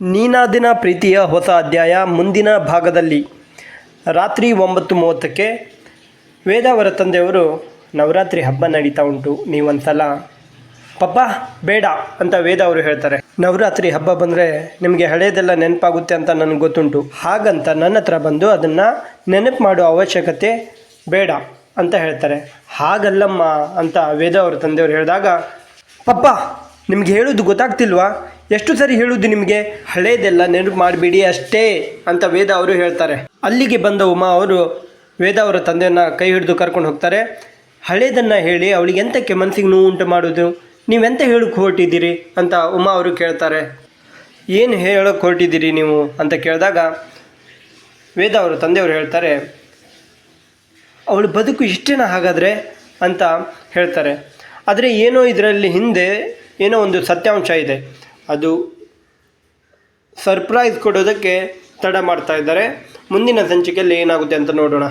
ನೀನಾದಿನ ಪ್ರೀತಿಯ ಹೊಸ ಅಧ್ಯಾಯ ಮುಂದಿನ ಭಾಗದಲ್ಲಿ. ರಾತ್ರಿ ಒಂಬತ್ತು ಮೂವತ್ತಕ್ಕೆ ವೇದಾವರ ತಂದೆಯವರು ನವರಾತ್ರಿ ಹಬ್ಬ ನಡೀತಾ ಉಂಟು. ನೀವೊಂದ್ಸಲ ಪಪ್ಪ, ಬೇಡ ಅಂತ ವೇದ ಅವರು ಹೇಳ್ತಾರೆ. ನವರಾತ್ರಿ ಹಬ್ಬ ಬಂದರೆ ನಿಮಗೆ ಹಳೆಯದೆಲ್ಲ ನೆನಪಾಗುತ್ತೆ ಅಂತ ನನಗೆ ಗೊತ್ತುಂಟು. ಹಾಗಂತ ನನ್ನ ಹತ್ರ ಬಂದು ಅದನ್ನು ನೆನಪು ಮಾಡೋ ಅವಶ್ಯಕತೆ ಬೇಡ ಅಂತ ಹೇಳ್ತಾರೆ. ಹಾಗಲ್ಲಮ್ಮ ಅಂತ ವೇದ ಅವರ ತಂದೆಯವರು ಹೇಳಿದಾಗ, ಪಪ್ಪ, ನಿಮ್ಗೆ ಹೇಳೋದು ಗೊತ್ತಾಗ್ತಿಲ್ವಾ? ಎಷ್ಟು ಸರಿ ಹೇಳುವುದು ನಿಮಗೆ? ಹಳೇದೆಲ್ಲ ನೆನಪು ಮಾಡಿಬಿಡಿ ಅಷ್ಟೇ ಅಂತ ವೇದ ಅವರು ಹೇಳ್ತಾರೆ. ಅಲ್ಲಿಗೆ ಬಂದ ಉಮಾ ಅವರು ವೇದ ಅವರ ತಂದೆಯನ್ನು ಕೈ ಹಿಡಿದು ಕರ್ಕೊಂಡು ಹೋಗ್ತಾರೆ. ಹಳೇದನ್ನು ಹೇಳಿ ಅವಳಿಗೆ ಎಂತಕ್ಕೆ ಮನಸ್ಸಿಗೆ ನೋವು ಉಂಟು ಮಾಡೋದು? ನೀವೆಂತ ಹೇಳಕ್ಕೆ ಹೊರಟಿದ್ದೀರಿ ಅಂತ ಉಮಾ ಅವರು ಕೇಳ್ತಾರೆ. ಏನು ಹೇಳೋಕ್ಕೆ ಹೊರಟಿದ್ದೀರಿ ನೀವು ಅಂತ ಕೇಳಿದಾಗ ವೇದ ಅವರು ತಂದೆಯವರು ಹೇಳ್ತಾರೆ, ಅವಳು ಬದುಕು ಇಷ್ಟೇನ ಹಾಗಾದರೆ? ಅಂತ ಹೇಳ್ತಾರೆ. ಆದರೆ ಏನೋ ಇದರಲ್ಲಿ ಹಿಂದೆ ಏನೋ ಒಂದು ಸತ್ಯಾಂಶ ಇದೆ. ಅದು ಸರ್ಪ್ರೈಸ್ ಕೊಡೋದಕ್ಕೆ ತಡ ಮಾಡ್ತಾ ಇದ್ದಾರೆ. ಮುಂದಿನ ಸಂಚಿಕೆಯಲ್ಲಿ ಏನಾಗುತ್ತೆ ಅಂತ ನೋಡೋಣ.